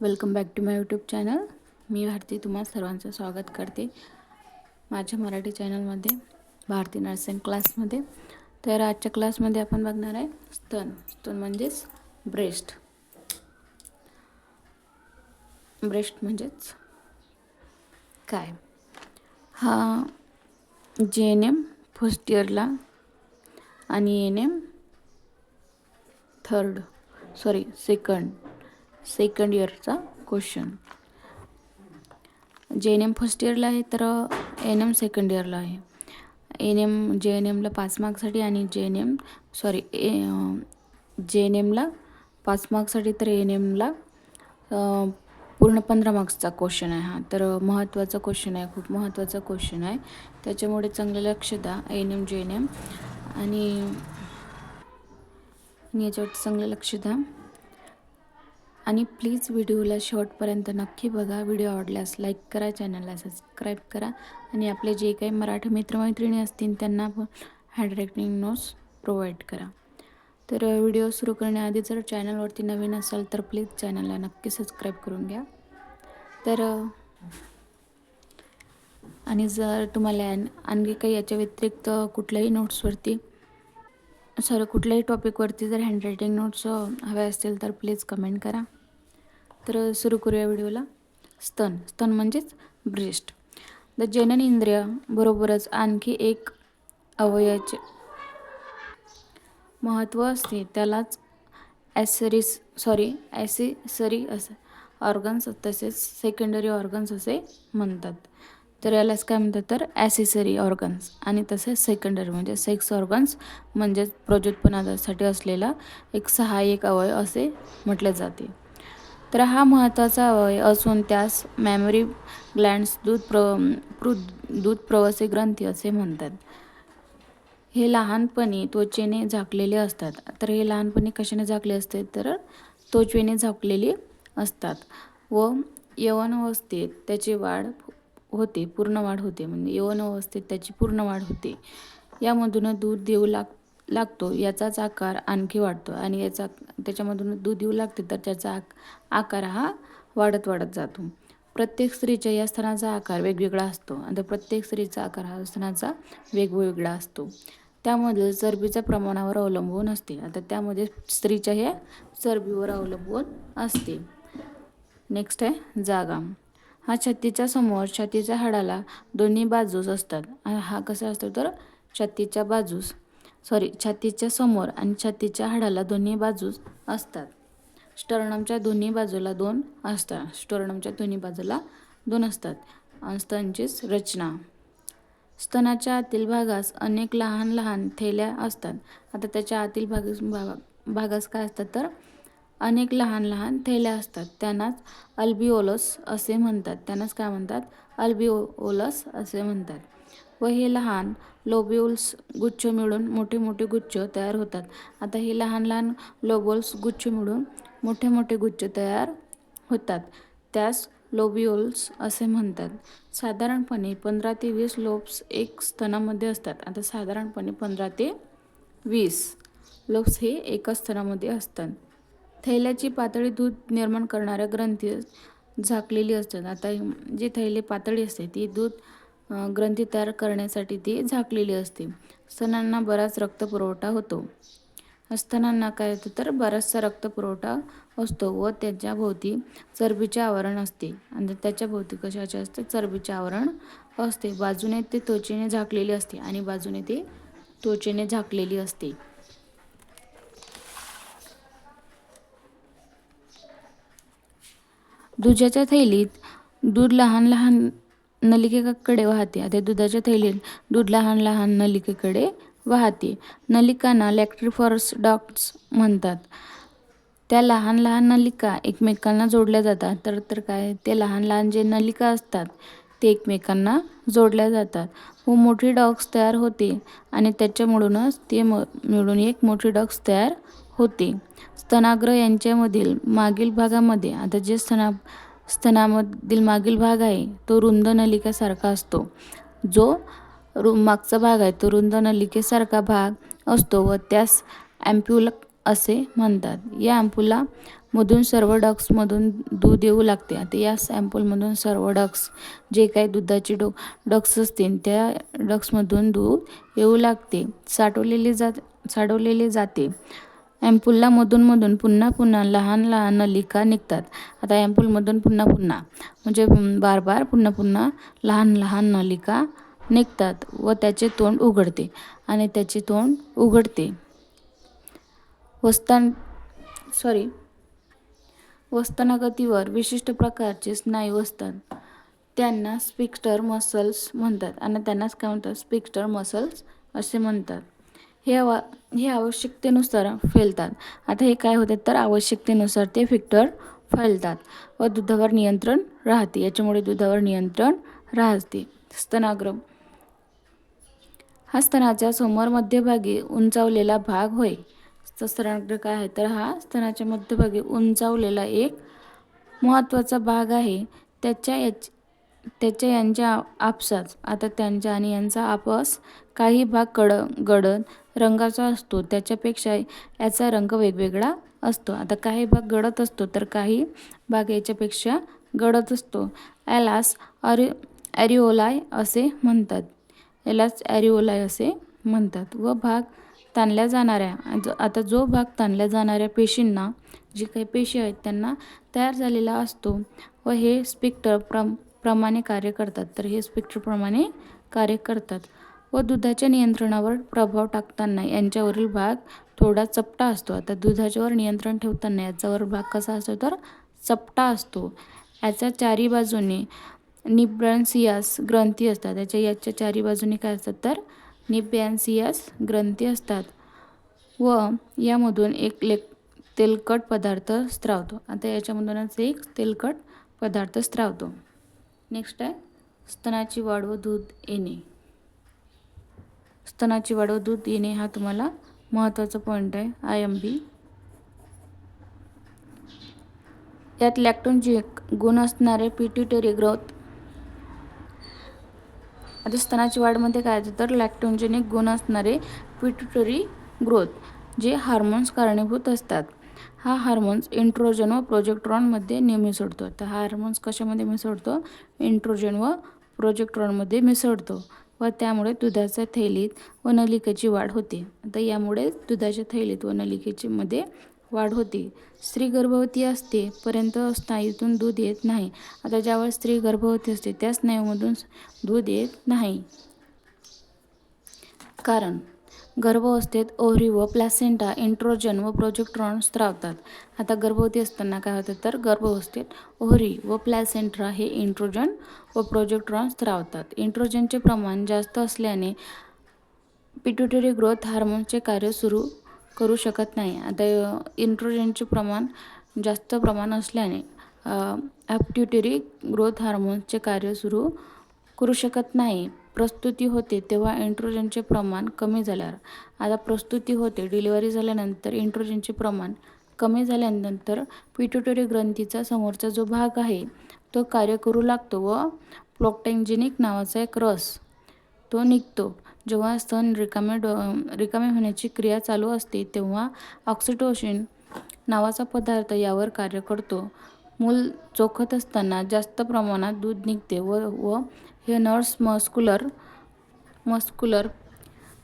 Welcome back to my YouTube channel. मी भारती तुम्हा सर्वांचं स्वागत करते. माझ्या मराठी चॅनलमध्ये भारती नर्सिंग क्लासमध्ये. तर आजच्या क्लासमध्ये आपण बघणार आहे स्तन. स्तन म्हणजेच ब्रेस्ट. ब्रेस्ट म्हणजेच काय? हा जे एन एम फर्स्ट इयरला आणि N M third sorry second. Second इयरचा question जे एन एम फर्स्ट इयरला आहे तर एन एम सेकंड इयरला आहे. एन एम जे एन एमला पाच मार्कसाठी आणि जे एन एम सॉरी ए जे एन एमला पाच मार्क्ससाठी तर एन एमला पूर्ण पंधरा मार्क्सचा क्वेश्चन आहे हा. तर महत्त्वाचा क्वेश्चन आहे खूप महत्त्वाचा क्वेश्चन आहे. त्याच्यामुळे चांगलं लक्ष द्या N M J N M आणि याच्यावरती चांगलं लक्ष द्या. आणि प्लीज व्हिडिओला शॉर्टपर्यंत नक्की बघा. व्हिडिओ आवडल्यास लाईक करा चॅनलला सबस्क्राईब करा आणि आपले जे काही मराठी मित्रमैत्रिणी असतील त्यांना पण हँडरायटिंग नोट्स प्रोव्हाइड करा. तर व्हिडिओ सुरू करण्याआधी जर चॅनलवरती नवीन असाल तर प्लीज चॅनलला नक्की सबस्क्राईब करून घ्या. तर आणि जर तुम्हाला आणखी काही याच्या व्यतिरिक्त कुठल्याही नोट्सवरती सॉरी कुठल्याही टॉपिकवरती जर हँडरायटिंग नोट्स हव्या असतील तर प्लीज कमेंट करा. तर सुरू करूया व्हिडिओला. स्तन. स्तन म्हणजेच ब्रेस्ट. द जनन इंद्रिय बरोबरच आणखी एक अवयवाचे महत्त्व असते. त्यालाच ॲसरीस सॉरी ॲसिसरी असं ऑर्गन्स तसेच सेकंडरी ऑर्गन्स असे म्हणतात. तर यालाच काय म्हणतात तर ॲसेसरी ऑर्गन्स आणि तसेच सेकंडरी म्हणजे सेक्स ऑर्गन्स म्हणजेच प्रजोत्पनासाठी असलेला एक सहाय्यक अवयव असे म्हटले जाते. तर हा महत्त्वाचा अवयव असून त्यास मॅमरी ग्लँड्स दूध प्र पृ दूध प्रवासी ग्रंथी असे म्हणतात. हे लहानपणी त्वचेने झाकलेले असतात. तर हे लहानपणी कशाने झाकले असते? तर त्वचेने झाकलेली असतात व यवन अवस्थेत त्याची वाढ होते पूर्ण वाढ होते. म्हणजे यवन अवस्थेत त्याची पूर्ण वाढ होते. यामधून दूध देऊ लाग लागतो याचाच आकार आणखी वाढतो आणि याचा त्याच्यामधून दूध येऊ लागते तर त्याचा आकार हा वाढत वाढत जातो. प्रत्येक स्त्रीच्या या स्तनाचा आकार वेगवेगळा असतो आणि प्रत्येक स्त्रीचा आकार हा स्तनाचा वेगवेगळा असतो. त्यामध्ये चरबीच्या प्रमाणावर अवलंबून असते आता त्यामध्ये स्त्रीच्या ह्या चरबीवर अवलंबून असते. नेक्स्ट आहे जागा. हा छत्तीच्या समोर छातीच्या हाडाला दोन्ही बाजूस असतात. हा कसा असतो तर? छत्तीच्या बाजूस. सॉरी छातीच्या समोर आणि छातीच्या हाडाला दोन्ही बाजूस असतात. स्टर्नमच्या दोन्ही बाजूला दोन असतात. स्टर्नमच्या दोन्ही बाजूला दोन असतात. स्तनचीच रचना. स्तनाच्या आतील भागास अनेक लहान लहान थैल्या असतात. आता त्याच्या आतील भागास भागास काय असतात तर? अनेक लहान लहान थैल्या असतात. त्यांनाच अल्बिओलस असे म्हणतात. त्यांनाच काय म्हणतात? अल्बिओलस असे म्हणतात. व हे लहान लोबिओल्स गुच्छ मिळून मोठे मोठे गुच्छ तयार होतात. आता हे लहान लहान लोबोल्स गुच्छ मिळून मोठे मोठे गुच्छ तयार होतात. त्यास लोबिओल्स असे म्हणतात. साधारणपणे पंधरा ते वीस लोब्स एक स्तनामध्ये असतात. आता साधारणपणे पंधरा ते वीस लोब्स हे एका स्तनामध्ये असतात. थैल्याची पातळी दूध निर्माण करणाऱ्या ग्रंथी झाकलेली असतात. आता जी थैली पातळी असते ती दूध ग्रंथी तयार करण्यासाठी ती झाकलेली असते. स्तनांना बराच रक्तपुरवठा होतो. स्तनांना काय होतं तर बराचसा रक्तपुरवठा असतो व त्याच्या भोवती चरबीचे आवरण असते. आणि त्याच्या भोवती कशाचे असते? चरबीचे आवरण असते. बाजूने ते त्वचेने झाकलेली असते आणि बाजूने ते त्वचेने झाकलेली असते. दुधाच्या थैलीत दूध लहान लहान नलिकेकडे वाहते. आता दुधाच्या थैलीत दूध लहान लहान नलिकेकडे वाहते. नलिकांना लॅक्ट्रिफॉर्स डॉक्ट्स म्हणतात. त्या लहान लहान नलिका एकमेकांना जोडल्या जातात. तर तर काय? ते लहान लहान जे नलिका असतात ते एकमेकांना जोडल्या जातात. व मोठी डॉक्स तयार होते आणि त्याच्यामुळूनच ते म मिळून एक मोठी डॉक्स तयार होते. स्तनाग्र यांच्यामधील मागील भागामध्ये आता जे स्तना स्तनामधील मागील भाग आहे तो रुंद नलिकेसारखा असतो. जो रु मागचा भाग आहे तो रुंद नलिकेसारखा भाग असतो व त्यास ॲम्प्युल असे म्हणतात. या अँपुला मधून सर्व डक्समधून दूध येऊ लागते. आता या सॅम्पलमधून सर्व डक्स जे काही दुधाचे डो डक्स असतील त्या डक्समधून दूध येऊ लागते. साठवलेले जात साठवलेले जाते. ॲम्पूलला मधून पुन्हा पुन्हा लहान लहान नलिका निघतात. आता ॲम्पूलमधून पुन्हा पुन्हा म्हणजे बार बार पुन्हा पुन्हा लहान लहान नलिका निघतात व त्याचे तोंड उघडते आणि त्याचे तोंड उघडते. वस्तान सॉरी वस्तनागतीवर विशिष्ट प्रकारचे स्नायू असतात. त्यांना स्पिक्स्टर मसल्स म्हणतात आणि त्यांनाच काय म्हणतात? स्पिक्स्टर मसल्स असे म्हणतात. हे आवा हे आवश्यकतेनुसार फैलतात. आता हे काय होतात तर आवश्यकतेनुसार ते फिक्टर फैलतात व दुधावर नियंत्रण राहते. याच्यामुळे दुधावर नियंत्रण राहते. स्तनाग्र हा स्तनाच्या समोर मध्यभागी उंचावलेला भाग होय. स्तनाग्र काय आहे? तर हा स्तनाच्या मध्यभागी उंचावलेला एक महत्त्वाचा भाग आहे. त्याच्या याच त्याच्या यांच्या आपसात. आता त्यांच्या आणि यांचा आपस काही भाग कड गडद रंगाचा असतो. त्याच्यापेक्षा याचा रंग वेगवेगळा असतो. आता काही भाग गडद असतो तर काही भाग याच्यापेक्षा गडद असतो. यालाच अरि ॲरिओलाय असे म्हणतात. यालाच ॲरिओलाय असे म्हणतात. व भाग ताणल्या जाणाऱ्या आता जो भाग ताणल्या जाणाऱ्या पेशींना जी काही पेशी आहेत त्यांना तयार झालेला असतो व हे स्पिक्टर प्रम प्रमाणे कार्य करतात. तर हे स्पेक्टरप्रमाणे कार्य करतात. व दुधाच्या नियंत्रणावर प्रभाव टाकताना यांच्यावरील भाग थोडा चपटा असतो. आता दुधाच्यावर नियंत्रण ठेवताना याच्यावर भाग कसा असतो तर चपटा असतो. याच्या चारी बाजूने निब्रॅन्सियास ग्रंथी असतात. याच्या याच्या चारी बाजूने काय असतात तर निब्रॅन्सियास ग्रंथी असतात. व यामधून एक लेक तेलकट पदार्थ स्त्रावतो. आता याच्यामधूनच एक तेलकट पदार्थ स्त्रावतो. नेक्स्ट आहे स्तनाची वाढ व दूध येणे. स्तनाची वाढ व दूध येणे हा तुम्हाला महत्त्वाचा पॉईंट आहे. आय एम बी यात लॅक्टोनचे गुण असणारे पिट्युटरी ग्रोथ आता स्तनाची वाढमध्ये काय येतं? तर लॅक्टोनजेनिक गुण असणारे पिट्युटरी ग्रोथ जे हार्मोन्स कारणीभूत असतात. हा हार्मोन्स इंट्रोजन व प्रोजेक्ट्रॉनमध्ये नेहमी सोडतो. तर हा हार्मोन्स कशामध्ये मिसळतो? इंट्रोजन व प्रोजेक्ट्रॉनमध्ये मिसळतो. व त्यामुळे दुधाच्या थैलीत व नलिकेची वाढ होते. आता यामुळे दुधाच्या थैलीत व नलिकेची मध्ये वाढ होते. स्त्री गर्भवती असते पर्यंत स्नायूतून दूध येत नाही. आता ज्यावेळेस स्त्री गर्भवती असते त्या स्नायूमधून दूध येत नाही. कारण गर्भावस्थेत ओव्हरी व प्लॅसेंटा इंट्रोजन व प्रोजेक्ट्रॉन स्त्रावतात. आता गर्भवती असताना काय होतं तर गर्भावस्थेत ओव्हरी व प्लॅसेंट्रा हे इंट्रोजन व प्रोजेक्ट्रॉन स्त्रावतात. इंट्रोजनचे प्रमाण जास्त असल्याने पिट्युटरी ग्रोथ हार्मोनचे कार्य सुरू करू शकत नाही. आता इंट्रोजनचे प्रमाण जास्त प्रमाण असल्याने ॲप्ट्युटरी ग्रोथ हार्मोन्सचे कार्य सुरू करू शकत नाही. प्रस्तुती होते तेव्हा एन्ट्रोजनचे प्रमाण कमी झाल्यावर. आता प्रस्तुती होते डिलिव्हरी झाल्यानंतर एन्ट्रोजनचे प्रमाण कमी झाल्यानंतर पिट्युटरी ग्रंथीचा समोरचा जो भाग आहे तो कार्य करू लागतो व प्लॉक्टेंजेनिक नावाचा एक रस तो निघतो. जेव्हा स्तन रिकामे डो रिकामे होण्याची क्रिया चालू असते तेव्हा ऑक्सिटोशिन नावाचा पदार्थ यावर कार्य करतो. मूल चोखत असताना जास्त प्रमाणात दूध निघते व व हे नर्स मस्कुलर मस्कुलर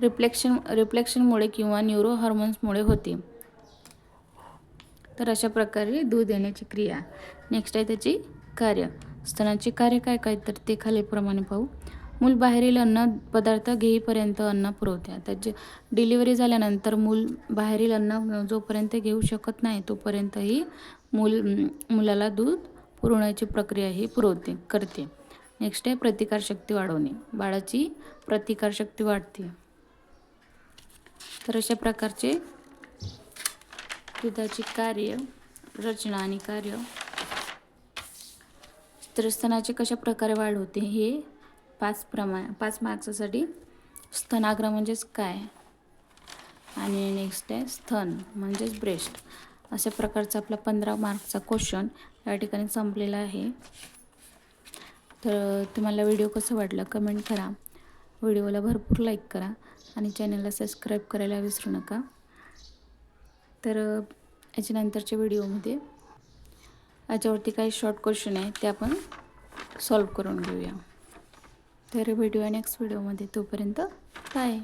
रिफ्लेक्शन रिफ्लेक्शनमुळे किंवा न्यूरो हार्मोन्समुळे होते. तर अशा प्रकारे दूध देण्याची क्रिया. नेक्स्ट आहे त्याची कार्य. स्तनाचे कार्य काय काय? तर ते खालीलप्रमाणे पाहू. मूल बाहेरील अन्न पदार्थ घेईपर्यंत अन्न पुरवते त्याची डिलिव्हरी झाल्यानंतर मूल बाहेरील अन्न जोपर्यंत घेऊ शकत नाही तोपर्यंतही मूल मुलाला दूध पुरवण्याची प्रक्रिया ही पुरवते करते. नेक्स्ट आहे प्रतिकारशक्ती वाढवणे. बाळाची प्रतिकारशक्ती वाढते. तर अशा प्रकारचे दुधाची कार्य रचना आणि कार्य तर स्तनाचे कशा प्रकारे वाढ होते हे पाच प्रमा पाच मार्क्ससाठी स्तनाग्र म्हणजेच काय? आणि नेक्स्ट आहे स्तन म्हणजेच ब्रेस्ट अशा प्रकारचा आपला पंधरा मार्कचा क्वेश्चन या ठिकाणी संपलेला आहे. तर तुम्हाला व्हिडिओ कसं वाटलं कमेंट करा. व्हिडिओला भरपूर लाईक करा आणि चॅनलला सबस्क्राईब करायला विसरू नका. तर याच्यानंतरच्या व्हिडिओमध्ये याच्यावरती काही शॉर्ट क्वेश्चन आहे ते आपण सॉल्व करून घेऊया. तर व्हिडिओ नेक्स्ट व्हिडिओमध्ये. तोपर्यंत बाय.